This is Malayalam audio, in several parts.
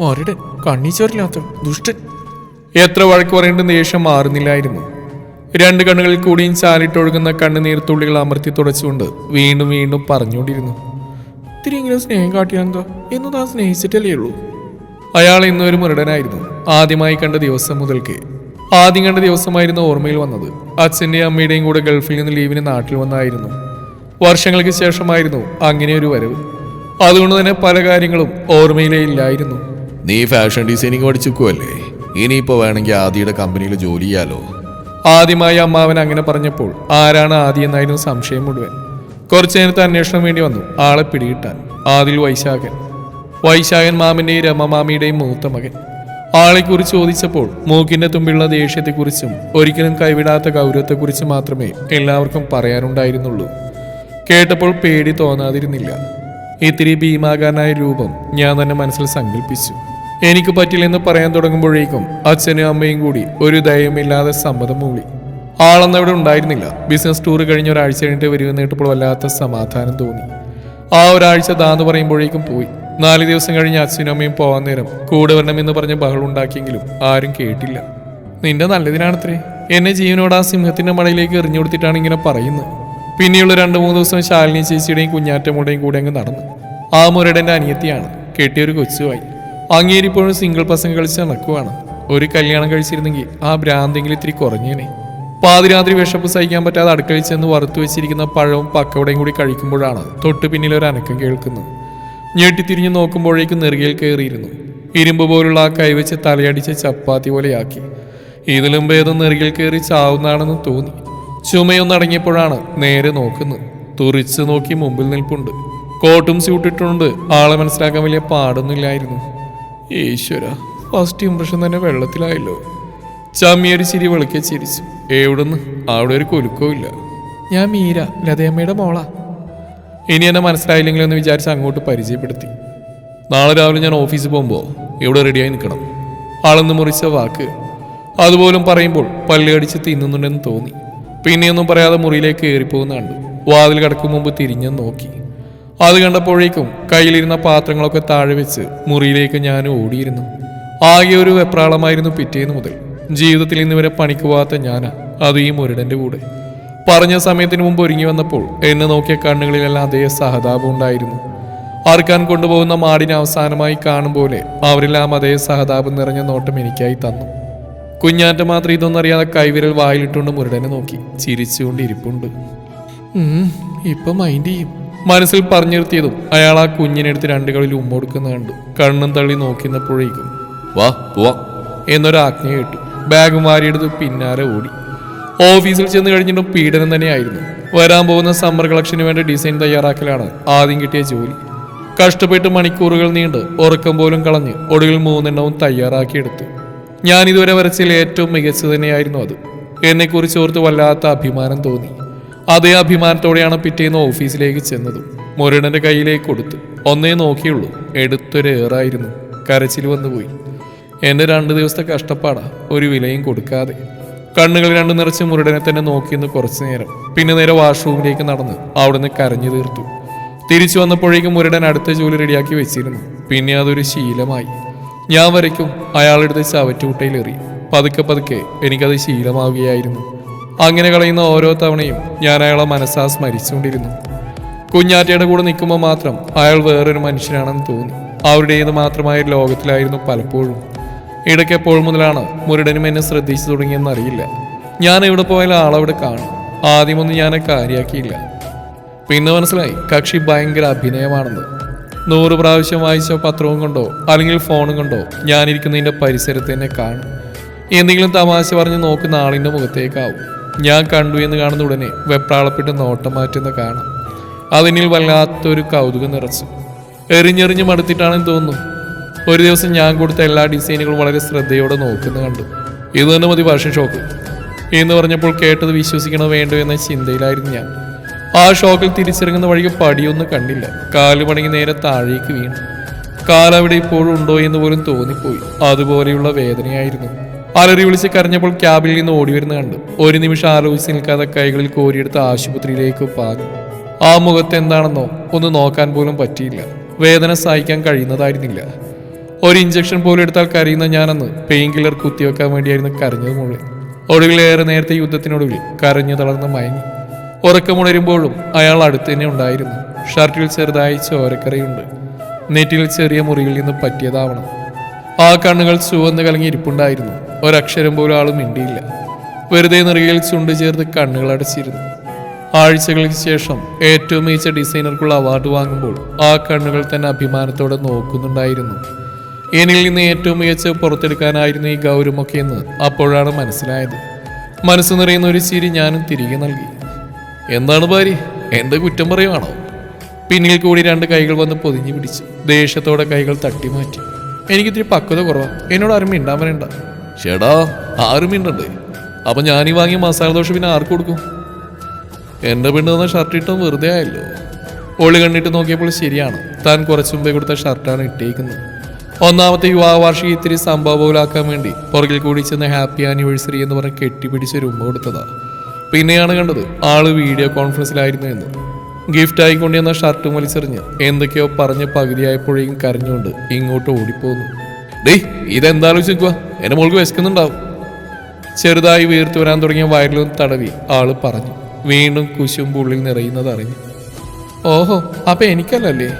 ഒരിടൻ കണ്ണീച്ചോരില്ലാത്ത ദുഷ്ടൻ. എത്ര വഴക്ക് പറയേണ്ട ദേഷ്യം മാറുന്നില്ലായിരുന്നു. രണ്ട് കണ്ണുകളിൽ കൂടിയും ചാലിട്ടൊഴുകുന്ന കണ്ണുനീർത്തുള്ളികൾ അമർത്തി തുടച്ചുകൊണ്ട് വീണ്ടും വീണ്ടും പറഞ്ഞുകൊണ്ടിരുന്നു. ഇത്തിരി ഇങ്ങനെ സ്നേഹം കാട്ടിയാന്തോ എന്ന് താൻ സ്നേഹിച്ചിട്ടല്ലേ ഉള്ളൂ. അയാൾ ഇന്നൊരു മുരടനായിരുന്നു. ആദ്യമായി കണ്ട ദിവസം മുതൽക്ക് ആദ്യം കണ്ട ദിവസമായിരുന്നു ഓർമ്മയിൽ വന്നത്. അച്ഛന്റെയും അമ്മയുടെയും കൂടെ ഗൾഫിൽ നിന്ന് ലീവിന് നാട്ടിൽ വന്നായിരുന്നു. വർഷങ്ങൾക്ക് ശേഷമായിരുന്നു അങ്ങനെ ഒരു വരവ്. അതുകൊണ്ട് തന്നെ പല കാര്യങ്ങളും ഓർമ്മയിലേ ഇല്ലായിരുന്നു. നീ ഫാഷൻ ഡിസൈനിങ് പഠിച്ചിരിക്കുമല്ലേ ഇനിയിപ്പോ വേണമെങ്കിൽ ആദിയുടെ കമ്പനിയിൽ ജോലി ചെയ്യാലോ? ആദ്യമായി അമ്മാവൻ അങ്ങനെ പറഞ്ഞപ്പോൾ ആരാണ് ആദി എന്നായിരുന്നു സംശയം മുഴുവൻ. കുറച്ചു നേരത്തെ അന്വേഷണം വേണ്ടി വന്നു. ആളെ പിടികിട്ടാൻ. ആദിൽ വൈശാഖൻ. വൈശാഖൻ മാമന്റെയും രമമാമിയുടെയും മൂത്ത മകൻ. ആളെക്കുറിച്ച് ചോദിച്ചപ്പോൾ മൂക്കിന്റെ തുമ്പിലുള്ള ദേഷ്യത്തെക്കുറിച്ചും ഒരിക്കലും കൈവിടാത്ത ഗൗരവത്തെക്കുറിച്ച് മാത്രമേ എല്ലാവർക്കും പറയാനുണ്ടായിരുന്നുള്ളൂ. കേട്ടപ്പോൾ പേടി തോന്നാതിരുന്നില്ല. ഇത്തിരി ഭീമാകാരനായ രൂപം ഞാൻ തന്നെ മനസ്സിൽ സങ്കല്പിച്ചു. എനിക്ക് പറ്റില്ലെന്ന് പറയാൻ തുടങ്ങുമ്പോഴേക്കും അച്ഛനും അമ്മയും കൂടി ഒരു ദയമില്ലാതെ സമ്മതം മൂളി. ആളന്നവിടെ ഉണ്ടായിരുന്നില്ല. ബിസിനസ് ടൂർ കഴിഞ്ഞ ഒരാഴ്ച കഴിഞ്ഞിട്ട് വരുമെന്ന് കേട്ടപ്പോൾ വല്ലാത്ത സമാധാനം തോന്നി. ആ ഒരാഴ്ച ദാന്ന് പറയുമ്പോഴേക്കും പോയി. നാല് ദിവസം കഴിഞ്ഞ് അച്ഛനും അമ്മയും പോകാൻ നേരം കൂടെ വരണമെന്ന് പറഞ്ഞ് ബഹളം ഉണ്ടാക്കിയെങ്കിലും ആരും കേട്ടില്ല. നിന്റെ നല്ലതിനാണത്രേ. എന്നെ ജീവനോട് ആ സിംഹത്തിന്റെ മടയിലേക്ക് എറിഞ്ഞു കൊടുത്തിട്ടാണ് ഇങ്ങനെ പറയുന്നത്. പിന്നെയുള്ള രണ്ട് മൂന്ന് ദിവസം ശാലിനി ചേച്ചിയുടെയും കുഞ്ഞാറ്റമ്മയുടെയും കൂടെ അങ്ങ് നടന്നു. ആ മുരടന്റെ അനിയത്തിയാണ്. കെട്ടിയൊരു കൊച്ചുമായി. അങ്ങേരിപ്പോഴും സിംഗിൾ പസംഗ് കളിച്ച് നടക്കുവാണ്. ഒരു കല്യാണം കഴിച്ചിരുന്നെങ്കിൽ ആ ഭ്രാന്തെങ്കിലും ഇത്തിരി കുറഞ്ഞേനെ. പാതിരാത്രി വിഷപ്പ് സഹിക്കാൻ പറ്റാതെ അടുക്കളയിൽ ചെന്ന് വറുത്തു വെച്ചിരിക്കുന്ന പഴവും പക്കവടയും കൂടി കഴിക്കുമ്പോഴാണ് തൊട്ടു പിന്നിൽ ഒരു അനക്കം കേൾക്കുന്നത്. ഞെട്ടിത്തിരിഞ്ഞ് നോക്കുമ്പോഴേക്കും നെറുകയിൽ കയറിയിരുന്നു. ഇരുമ്പ് പോലുള്ള ആ കൈവച്ച് തലയടിച്ച് ചപ്പാത്തി പോലെയാക്കി. ഇതിലും ഭേദം നെറുകിൽ കയറി ചാവുന്നതാണെന്ന് തോന്നി. ചുമയൊന്നടങ്ങിയപ്പോഴാണ് നേരെ നോക്കുന്നത്. തുറിച്ച് നോക്കി മുമ്പിൽ നിൽപ്പുണ്ട്. കോട്ടും സ്യൂട്ടിട്ടുണ്ട് ആളെ മനസ്സിലാക്കാൻ വലിയ പാടൊന്നുമില്ലായിരുന്നു. ഈശ്വര ഫസ്റ്റ് ഇംപ്രഷൻ തന്നെ വെള്ളത്തിലായല്ലോ. ചമ്മിയൊരു ചിരി വെളുക്കെ ചിരിച്ചു. എവിടുന്ന്? അവിടെ ഒരു കുലുക്കവും ഇല്ല. ഞാൻ മീര ലതയമ്മയുടെ മോളാ. ഇനി എന്നെ മനസ്സിലായില്ലെങ്കിലും എന്ന് വിചാരിച്ച് അങ്ങോട്ട് പരിചയപ്പെടുത്തി. നാളെ രാവിലെ ഞാൻ ഓഫീസിൽ പോകുമ്പോൾ ഇവിടെ റെഡിയായി നിൽക്കണം. ആളെന്ന് മുറിച്ച വാക്ക്. അതുപോലും പറയുമ്പോൾ പല്ലുകടിച്ച് തിന്നുന്നുണ്ടെന്ന് തോന്നി. പിന്നെയൊന്നും പറയാതെ മുറിയിലേക്ക് കയറിപ്പോകുന്ന കണ്ടു. വാതിൽ കടക്കും മുമ്പ് തിരിഞ്ഞു നോക്കി. അത് കണ്ടപ്പോഴേക്കും കയ്യിലിരുന്ന പാത്രങ്ങളൊക്കെ താഴെ വെച്ച് മുറിയിലേക്ക് ഞാൻ ഓടിയിരുന്നു. ആകെ ഒരു വെപ്രാളമായിരുന്നു പിറ്റേന്ന് മുതൽ. ജീവിതത്തിൽ ഇന്ന് വരെ പണിക്ക് പോകാത്ത ഞാനാ അത് ഈ മുരടന്റെ കൂടെ. പറഞ്ഞ സമയത്തിന് മുമ്പ് ഒരുങ്ങി വന്നപ്പോൾ എന്നെ നോക്കിയ കണ്ണുകളിലെല്ലാം അതേ സഹതാപം ഉണ്ടായിരുന്നു. അറുക്കാൻ കൊണ്ടുപോകുന്ന മാടിനെ അവസാനമായി കാണും പോലെ അവരെല്ലാം അതേ സഹതാപം നിറഞ്ഞ നോട്ടം എനിക്കായി തന്നു. കുഞ്ഞാറ്റ മാത്രം ഇതൊന്നും അറിയാതെ കൈവിരൽ വായിലിട്ടുകൊണ്ട് മുരടനെ നോക്കി. ചിരിച്ചുകൊണ്ട് ഇരിപ്പുണ്ട്. ഇപ്പൊ മൈൻഡ് ചെയ്യും. മനസ്സിൽ പറഞ്ഞു നിർത്തിയതും അയാൾ ആ കുഞ്ഞിനെടുത്ത് രണ്ട് കളിൽ ഉമ്മ കൊടുക്കുന്ന കണ്ടു. കണ്ണും തള്ളി നോക്കുന്നപ്പോഴേക്കും വാ പോവാ. എന്നൊരു ആജ്ഞ കേട്ടു. ബാഗ് മാറിയെടുത്ത് പിന്നാലെ ഓടി. ഓഫീസിൽ ചെന്ന് കഴിഞ്ഞിട്ടും പീഡനം തന്നെയായിരുന്നു. വരാൻ പോകുന്ന സമ്മർ കളക്ഷന് വേണ്ട ഡിസൈൻ തയ്യാറാക്കലാണ് ആദ്യം കിട്ടിയ ജോലി. കഷ്ടപ്പെട്ട് മണിക്കൂറുകൾ നീണ്ട് ഉറക്കം പോലും കളഞ്ഞ് ഒടുവിൽ മൂന്നെണ്ണവും തയ്യാറാക്കിയെടുത്തു. ഞാൻ ഇതുവരെ വരച്ചതിൽ ഏറ്റവും മികച്ചത് തന്നെയായിരുന്നു അത്. എന്നെക്കുറിച്ച് ഓർത്ത് വല്ലാത്ത അഭിമാനം തോന്നി. അതേ അഭിമാനത്തോടെയാണ് പിറ്റേന്ന് ഓഫീസിലേക്ക് ചെന്നതും. മുരടന്റെ കയ്യിലേക്ക് കൊടുത്തു ഒന്നേ നോക്കിയുള്ളൂ. എടുത്തൊരേറായിരുന്നു കരച്ചിൽ വന്നുപോയി. എന്റെ രണ്ട് ദിവസത്തെ കഷ്ടപ്പാടാ. ഒരു വിലയും കൊടുക്കാതെ. കണ്ണുകൾ രണ്ടു നിറച്ച് മുരടനെ തന്നെ നോക്കിയെന്ന് കുറച്ചു നേരം. പിന്നെ നേരെ വാഷ്റൂമിലേക്ക് നടന്ന് അവിടുന്ന് കരഞ്ഞു തീർത്തു. തിരിച്ചു വന്നപ്പോഴേക്കും മുരടൻ അടുത്ത ജോലി റെഡിയാക്കി വെച്ചിരുന്നു. പിന്നെ അതൊരു ശീലമായി. ഞാൻ വരയ്ക്കും. അയാളെടുത്ത് ചവറ്റുകുട്ടയിലെറി പതുക്കെ പതുക്കെ എനിക്കത് ശീലമാവുകയായിരുന്നു. അങ്ങനെ കളയുന്ന ഓരോ തവണയും ഞാൻ അയാളെ മനസ്സാ സ്മരിച്ചുകൊണ്ടിരുന്നു. കുഞ്ഞാറ്റയുടെ കൂടെ നിൽക്കുമ്പോൾ മാത്രം അയാൾ വേറൊരു മനുഷ്യനാണെന്ന് തോന്നി. അവരുടേത് മാത്രമായ ലോകത്തിലായിരുന്നു പലപ്പോഴും. ഇടയ്ക്ക് എപ്പോൾ മുതലാണ് മുരടനും എന്നെ ശ്രദ്ധിച്ചു തുടങ്ങിയെന്ന് അറിയില്ല. ഞാൻ എവിടെ പോയാലും ആളവിടെ കാണും. ആദ്യമൊന്നും ഞാൻ കാര്യാക്കിയില്ല. പിന്നെ മനസ്സിലായി കക്ഷി ഭയങ്കര അഭിനയമാണെന്ന്. നൂറ് പ്രാവശ്യം വായിച്ച പത്രവും കൊണ്ടോ? അല്ലെങ്കിൽ ഫോണും കൊണ്ടോ? ഞാനിരിക്കുന്നതിന്റെ പരിസരത്ത് തന്നെ കാണും. എന്തെങ്കിലും തമാശ പറഞ്ഞ് നോക്കുന്ന ആളിന്റെ മുഖത്തേക്കാവും. ഞാൻ കണ്ടു എന്ന് കാണുന്ന ഉടനെ വെപ്രാളപ്പെട്ട് നോട്ടം മാറ്റുന്ന കാണാം. അതിനിൽ വല്ലാത്തൊരു കൗതുകം നിറച്ചു. എറിഞ്ഞെറിഞ്ഞ് മടുത്തിട്ടാണെന്ന് തോന്നുന്നു. ഒരു ദിവസം ഞാൻ കൊടുത്ത എല്ലാ ഡിസൈനുകളും വളരെ ശ്രദ്ധയോടെ നോക്കുന്ന കണ്ടു. ഇത് തന്നെ മതി ഭാഷ ഷോക്ക്. എന്ന് പറഞ്ഞപ്പോൾ കേട്ടത് വിശ്വസിക്കണോ വേണ്ടോ എന്ന ചിന്തയിലായിരുന്നു ഞാൻ. ആ ഷോക്കിൽ തിരിച്ചിറങ്ങുന്ന വഴിക്ക് പടിയൊന്നും കണ്ടില്ല. കാൽ നേരെ താഴേക്ക് വീണു. കാലവിടെ ഇപ്പോഴും ഉണ്ടോ എന്ന് പോലും തോന്നിപ്പോയി. അതുപോലെയുള്ള വേദനയായിരുന്നു. അലറി വിളിച്ച് കരഞ്ഞപ്പോൾ ക്യാബിൽ നിന്ന് ഓടി വരുന്ന കണ്ടു. ഒരു നിമിഷം ആലോചിച്ച് നിൽക്കാതെ കൈകളിൽ കോരിയെടുത്ത് ആശുപത്രിയിലേക്ക് പാഞ്ഞു. ആ മുഖത്ത് എന്താണെന്നോ ഒന്ന് നോക്കാൻ പോലും പറ്റിയില്ല. വേദന സഹിക്കാൻ കഴിയുന്നതായിരുന്നില്ല. ഒരു ഇഞ്ചക്ഷൻ പോലും എടുത്താൽ കരയുന്ന ഞാനെന്ന് പെയിൻ കില്ലർ കുത്തിവെക്കാൻ വേണ്ടിയായിരുന്നു കരഞ്ഞത് മുകളിൽ ഒടുവിൽ ഏറെ നേരത്തെ യുദ്ധത്തിനൊടുവിൽ കരഞ്ഞു തളർന്ന് മയങ്ങി. ഉറക്കമുണരുമ്പോഴും അയാൾ അടുത്ത് തന്നെ ഉണ്ടായിരുന്നു. ഷർട്ടിൽ ചെറുതായി ചോരക്കറിയുണ്ട്. നെറ്റിൽ ചെറിയ മുറിയിൽ നിന്ന് പറ്റിയതാവണം. ആ കണ്ണുകൾ ചുവന്ന് കലങ്ങി ഇരിപ്പുണ്ടായിരുന്നു. ഒരക്ഷരം പോലും ആളും മിണ്ടിയില്ല. വെറുതെ നിറയിൽ ചുണ്ടു ചേർത്ത് കണ്ണുകൾ അടച്ചിരുന്നു. ആഴ്ചകൾക്ക് ശേഷം ഏറ്റവും മികച്ച ഡിസൈനർക്കുള്ള അവാർഡ് വാങ്ങുമ്പോൾ ആ കണ്ണുകൾ തന്നെ അഭിമാനത്തോടെ നോക്കുന്നുണ്ടായിരുന്നു. എന്നിൽ നിന്ന് ഏറ്റവും മികച്ച പുറത്തെടുക്കാനായിരുന്നു ഈ ഗൗരവമൊക്കെ എന്ന് അപ്പോഴാണ് മനസ്സിലായത്. മനസ്സ് നിറയുന്ന ഒരു ചിരി ഞാനും തിരികെ നൽകി. എന്താണ് ഭാര്യ. എന്റെ കുറ്റം പറയുവാണോ? പിന്നിൽ കൂടി രണ്ട് കൈകൾ വന്ന് പൊതിഞ്ഞു പിടിച്ച് ദേഷ്യത്തോടെ കൈകൾ തട്ടി മാറ്റി. എനിക്കിത്തിരി പക്വത കുറവാ. എന്നോട് ആരും മിണ്ടാൻ വരണ്ട. ചേടാ ആരും മിണ്ടണ്ടേ. അപ്പൊ ഞാനീ വാങ്ങിയ മസാല ദോശ പിന്നെ ആർക്ക് കൊടുക്കും? എന്റെ പെണ്ണ് തന്ന ഷർട്ട് ഇട്ടും വെറുതെ ആയല്ലോ. ഒളി കണ്ടിട്ട് നോക്കിയപ്പോൾ ശരിയാണ്. താൻ കുറച്ചു മുമ്പേ കൊടുത്ത ഷർട്ടാണ് ഇട്ടേക്കുന്നത്. ഒന്നാമത്തെ വിവാഹ വാർഷിക ഇത്തിരി സംഭവപോലാക്കാൻ വേണ്ടി പുറകിൽ കൂടി ചെന്ന് ഹാപ്പി ആനിവേഴ്സറി എന്ന് പറഞ്ഞ് കെട്ടിപ്പിടിച്ച് രൂപ ഉമ്മ കൊടുത്തതാ. പിന്നെയാണ് കണ്ടത് ആൾ വീഡിയോ കോൺഫറൻസിലായിരുന്നു എന്ന് ഗിഫ്റ്റ് ആയിക്കൊണ്ടുവന്ന ഷർട്ട് വലിച്ചെറിഞ്ഞ് എന്തൊക്കെയോ പറഞ്ഞ് പകുതിയായപ്പോഴേക്കും കരഞ്ഞുകൊണ്ട് ഇങ്ങോട്ട് ഓടിപ്പോന്നു. ഡേയ് ഇതെന്താലോചിക്കുക എന്റെ മോൾക്ക് വിശക്കുന്നുണ്ടാവും. ചെറുതായി വീർത്തു വരാൻ തുടങ്ങിയ വയറിലും തടവി ആൾ പറഞ്ഞു. വീണ്ടും കുശുമ്പ് ഉള്ളിൽ നിറയുന്നത് അറിഞ്ഞു. ഓഹോ അപ്പൊ എനിക്കല്ലേ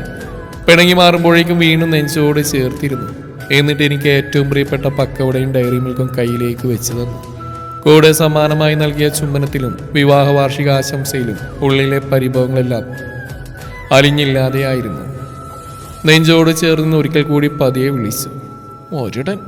പിണങ്ങി മാറുമ്പോഴേക്കും വീണ്ടും നെഞ്ചോട് ചേർത്തിരുന്നു. എന്നിട്ട് എനിക്ക് ഏറ്റവും പ്രിയപ്പെട്ട പക്കവടയും ഡയറി മിൽക്കും കയ്യിലേക്ക് വെച്ചു തന്നു കൂടെ സമ്മാനമായി നൽകിയ ചുംബനത്തിലും വിവാഹ വാർഷിക ആശംസയിലും ഉള്ളിലെ പരിഭവങ്ങളെല്ലാം അലിഞ്ഞില്ലാതെയായിരുന്നു. നെഞ്ചോട് ചേർന്ന് ഒരിക്കൽ കൂടി പതിയെ വിളിച്ചു ഒരിടൻ